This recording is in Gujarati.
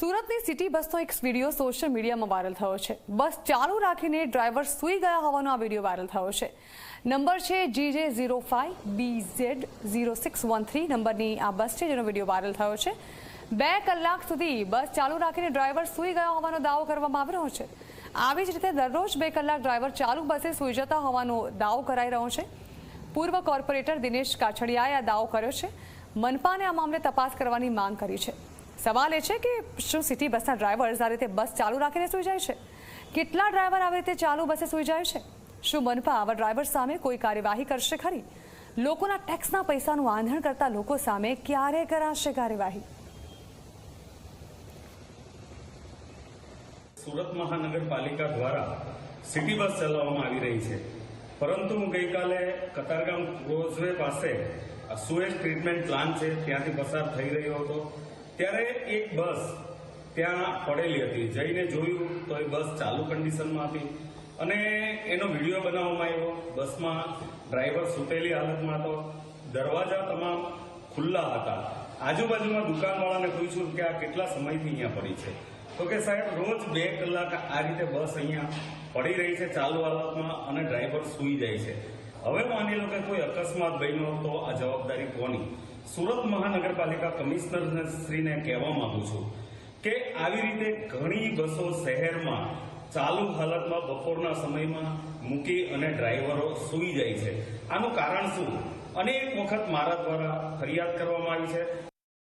સુરતની સિટી બસનો એક વીડિયો સોશિયલ મીડિયામાં વાયરલ થયો છે. બસ ચાલુ રાખીને ડ્રાઈવર સૂઈ ગયા હોવાનો આ વીડિયો વાયરલ થયો છે. નંબર છે GJ zero five B Z zero six one three નંબરની આ બસ છે જેનો વીડિયો વાયરલ થયો છે. બે કલાક સુધી બસ ચાલુ રાખીને ડ્રાઈવર સૂઈ ગયા હોવાનો દાવો કરવામાં આવી રહ્યો છે. આવી જ રીતે દરરોજ બે કલાક ડ્રાઈવર ચાલુ બસે સૂઈ જતા હોવાનો દાવો કરાઈ રહ્યો છે. પૂર્વ કોર્પોરેટર દિનેશ કાછડિયાએ આ દાવો કર્યો છે. મનપાને આ મામલે તપાસ કરવાની માંગ કરી છે. સવાલ એ છે કે શું સિટી બસના ડ્રાઈવર્સ આ રીતે બસ ચાલુ રાખીને સૂઈ જાય છે? કેટલા ડ્રાઈવર આવી રીતે ચાલુ બસે સૂઈ જાય છે? શું મનપા આવા ડ્રાઈવર સામે કોઈ કાર્યવાહી કરશે ખરી? લોકોના ટેક્સના પૈસાનું આંધણ કરતા લોકો સામે ક્યારે કરાશે કાર્યવાહી? સુરત મહાનગરપાલિકા દ્વારા સિટી બસ ચલાવવામાં આવી રહી છે. પરંતુ ગઈકાલે કતારગામ રોઝવે પાસે આ સુએજ ટ્રીટમેન્ટ પ્લાન્ટ છે, ત્યાંથી પસાર થઈ રહ્યો હતો. ત્યારે એક બસ ત્યાં પડેલી હતી. જઈને જોયું તો એ બસ ચાલુ કન્ડિશનમાં હતી. અને એનો વીડિયો બનાવવામાં આવ્યો. બસમાં ડ્રાઈવર સૂતેલી હાલતમાં હતો. દરવાજા તમામ ખુલ્લા હતા. આજુબાજુમાં દુકાનવાળાને પૂછ્યું કે આ કેટલા સમયથી અહીંયા પડી છે? તો કે સાહેબ, રોજ બે કલાક આ રીતે બસ અહીંયા પડી રહી છે ચાલુ હાલતમાં અને ડ્રાઈવર સૂઈ જાય છે. હવે માની લો કે કોઈ અકસ્માત બન્યો તો આ જવાબદારી કોની? સુરત મહાનગરપાલિકા કમિશનર શ્રીને કહેવા માંગુ છું કે આવી રીતે ઘણી બસો શહેરમાં ચાલુ હાલતમાં બપોરના સમયમાં મૂકી અને ડ્રાઈવરો સૂઈ જાય છે. આનું કારણ શું? અનેક વખત મારા દ્વારા ફરિયાદ કરવામાં આવી છે.